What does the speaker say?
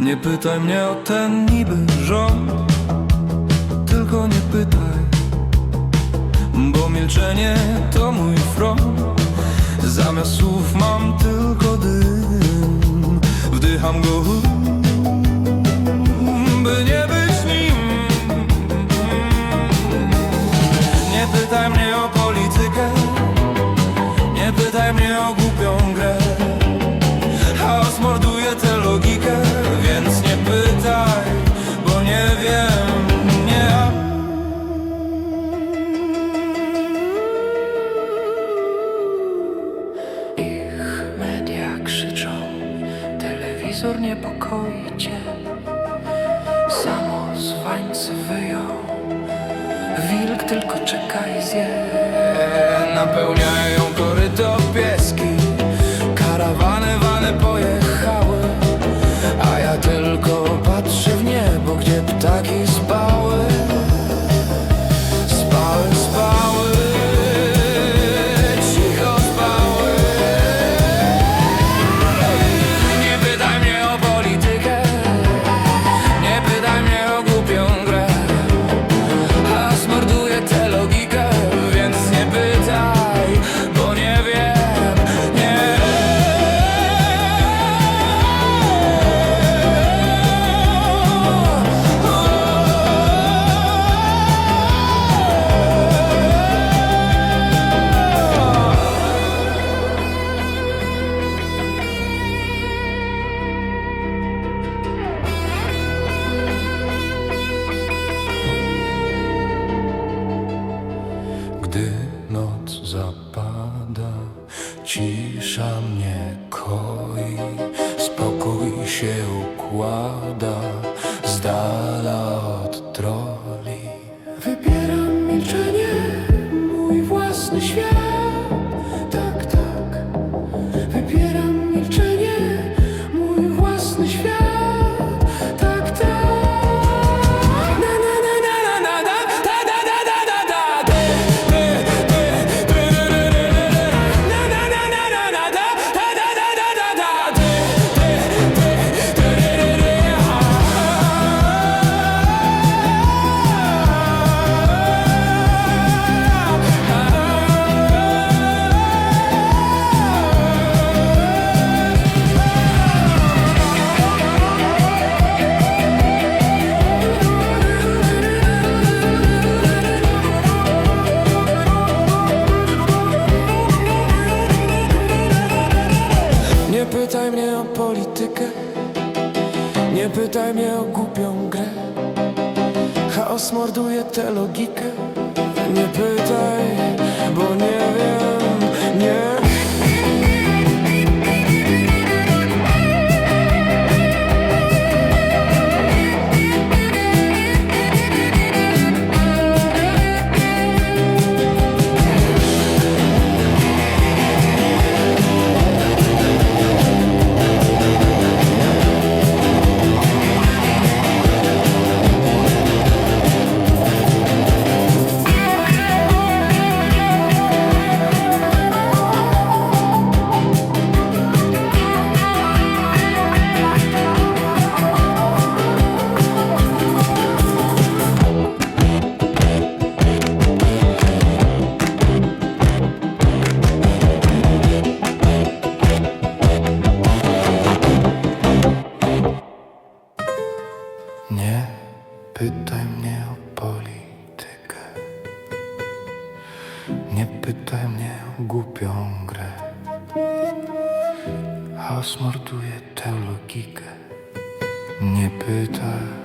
Nie pytaj mnie o ten niby rząd Tylko nie pytaj Bo milczenie to mój front. Zamiast słów mam tylko dym. Wdycham go wieczór niepokoi cię. Samo zwańcy wyją Wilk tylko czekaj zje. Napełniają się układa. pytaj mnie o głupią grę. Chaos morduje tę logikę. Nie pytaj Nie pytaj mnie o głupią grę Chaos morduje tę logikę. Nie pytaj.